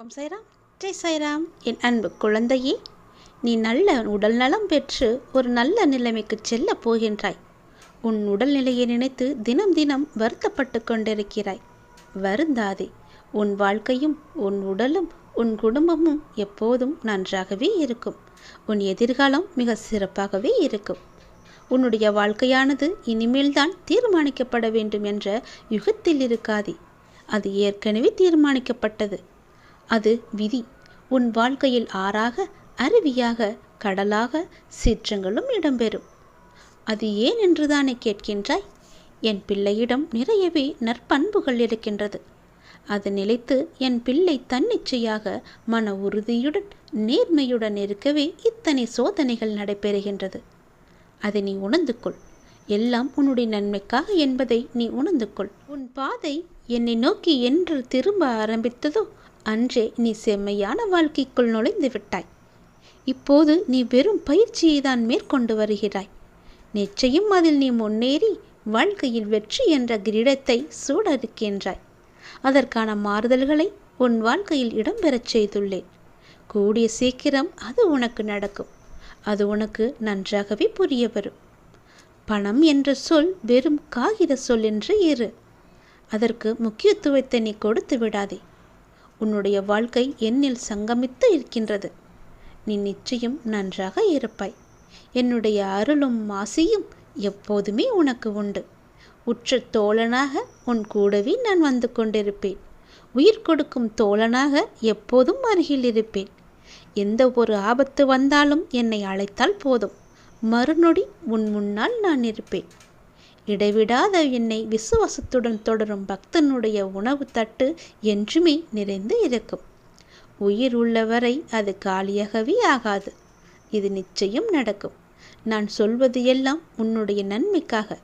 ஓம் சைராம். ஜெய் சைராம். என் அன்பு குழந்தையே நீ நல்ல உடல் நலம் பெற்று ஒரு நல்ல நிலைமைக்கு செல்லப் போகின்றாய். உன் உடல்நிலையை நினைத்து தினம் தினம் வருத்தப்பட்டு கொண்டிருக்கிறாய். வருந்தாதே உன் வாழ்க்கையும் உன் உடலும் உன் குடும்பமும் எப்போதும் நன்றாகவே இருக்கும். உன் எதிர்காலம் மிக சிறப்பாகவே இருக்கும். உன்னுடைய வாழ்க்கையானது இனிமேல்தான் தீர்மானிக்கப்பட வேண்டும் என்ற யுகத்தில் இருக்காதே. அது ஏற்கனவே தீர்மானிக்கப்பட்டது. அது விதி. உன் வாழ்க்கையில் ஆறாக அருவியாக கடலாக சீற்றங்களும் இடம்பெறும். அது ஏன் என்றுதானே கேட்கின்றாய்? என் பிள்ளையிடம் நிறையவே நற்பண்புகள் இருக்கின்றது. அது நிலைத்து என் பிள்ளை தன்னிச்சையாக மன உறுதியுடன் நேர்மையுடன் இருக்கவே இத்தனை சோதனைகள் நடைபெறுகின்றது. அதை நீ உணர்ந்து கொள் எல்லாம் உன்னுடைய நன்மைக்காக என்பதை நீ உணர்ந்து கொள் உன் பாதை என்னை நோக்கி என்று திரும்ப ஆரம்பித்ததோ அன்றே நீ செம்மையான வாழ்க்கைக்குள் நுழைந்து விட்டாய். இப்போது நீ வெறும் பயிற்சியை தான் மேற்கொண்டு வருகிறாய். நிச்சயம் அதில் நீ முன்னேறி வாழ்க்கையில் வெற்றி என்ற கிரீடத்தை சூடறுக்கின்றாய் அதற்கான மாறுதல்களை உன் வாழ்க்கையில் இடம்பெறச் செய்துள்ளேன். கூடிய சீக்கிரம் அது உனக்கு நடக்கும். அது உனக்கு நன்றாகவே புரிய வரும். பணம் என்ற சொல் வெறும் காகித சொல் என்று இரு. அதற்கு முக்கியத்துவத்தை நீ கொடுத்து விடாதே. உன்னுடைய வாழ்க்கை என்னில் சங்கமித்து இருக்கின்றது. நீ நிச்சயம் நன்றாக இருப்பாய். என்னுடைய அருளும் மாசியும் எப்போதுமே உனக்கு உண்டு. உற்ற தோழனாக உன் கூடவே நான் வந்து கொண்டிருப்பேன். உயிர் கொடுக்கும் தோழனாக எப்போதும் அருகில் இருப்பேன். எந்த ஒரு ஆபத்து வந்தாலும் என்னை அழைத்தால் போதும். மறுநொடி உன் முன்னால் நான் இருப்பேன். இடைவிடாத என்னை விசுவாசத்துடன் தொடரும் பக்தனுடைய உணவு தட்டு என்றுமே நிறைந்து இருக்கும். உயிர் உள்ளவரை அது காலியாகவே ஆகாது. இது நிச்சயம் நடக்கும். நான் சொல்வது எல்லாம் உன்னுடைய நன்மைக்காக.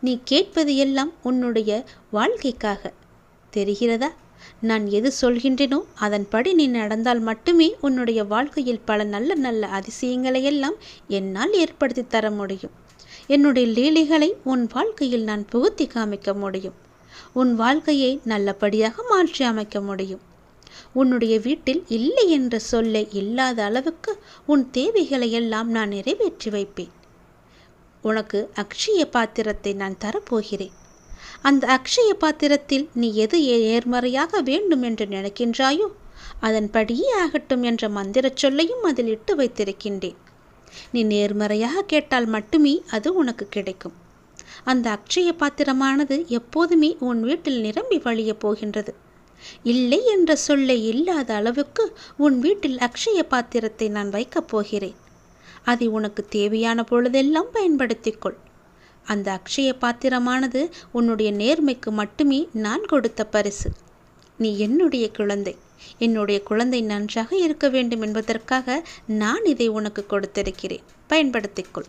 நீ கேட்பது எல்லாம் உன்னுடைய வாழ்க்கைக்காக. தெரிகிறதா? நான் எது சொல்கின்றேனோ அதன்படி நீ நடந்தால் மட்டுமே உன்னுடைய வாழ்க்கையில் பல நல்ல நல்ல அதிசயங்களை எல்லாம் என்னால் ஏற்படுத்தி தர முடியும். என்னுடைய லீலைகளை உன் வாழ்க்கையில் நான் புகுத்தி காமிக்க முடியும். உன் வாழ்க்கையை நல்லபடியாக மாற்றி அமைக்க முடியும். உன்னுடைய வீட்டில் இல்லை என்ற சொல்லை இல்லாத அளவுக்கு உன் தேவைகளை எல்லாம் நான் நிறைவேற்றி வைப்பேன். உனக்கு அக்ஷய பாத்திரத்தை நான் தரப்போகிறேன். அந்த அக்ஷய பாத்திரத்தில் நீ எது நேர்மறையாக வேண்டும் என்று நினைக்கின்றாயோ அதன்படியே ஆகட்டும் என்ற மந்திரச் சொல்லையும் அதில் இட்டு வைத்திருக்கின்றேன். நீ நேர்மறையாக கேட்டால் மட்டுமே அது உனக்கு கிடைக்கும். அந்த அக்ஷய பாத்திரமானது எப்போதுமே உன் வீட்டில் நிரம்பி வழியப் போகின்றது. இல்லை என்ற சொல்லை இல்லாத அளவுக்கு உன் வீட்டில் அக்ஷய பாத்திரத்தை நான் வைக்கப் போகிறேன். அதை உனக்கு தேவையான பொழுதெல்லாம் பயன்படுத்திக்கொள் அந்த அக்ஷய பாத்திரமானது உன்னுடைய நேர்மைக்கு மட்டுமே நான் கொடுத்த பரிசு. நீ என்னுடைய குழந்தை. என்னுடைய குழந்தை நன்றாக இருக்க வேண்டும் என்பதற்காக நான் இதை உனக்கு கொடுத்திருக்கிறேன். பயன்படுத்திக்கொள்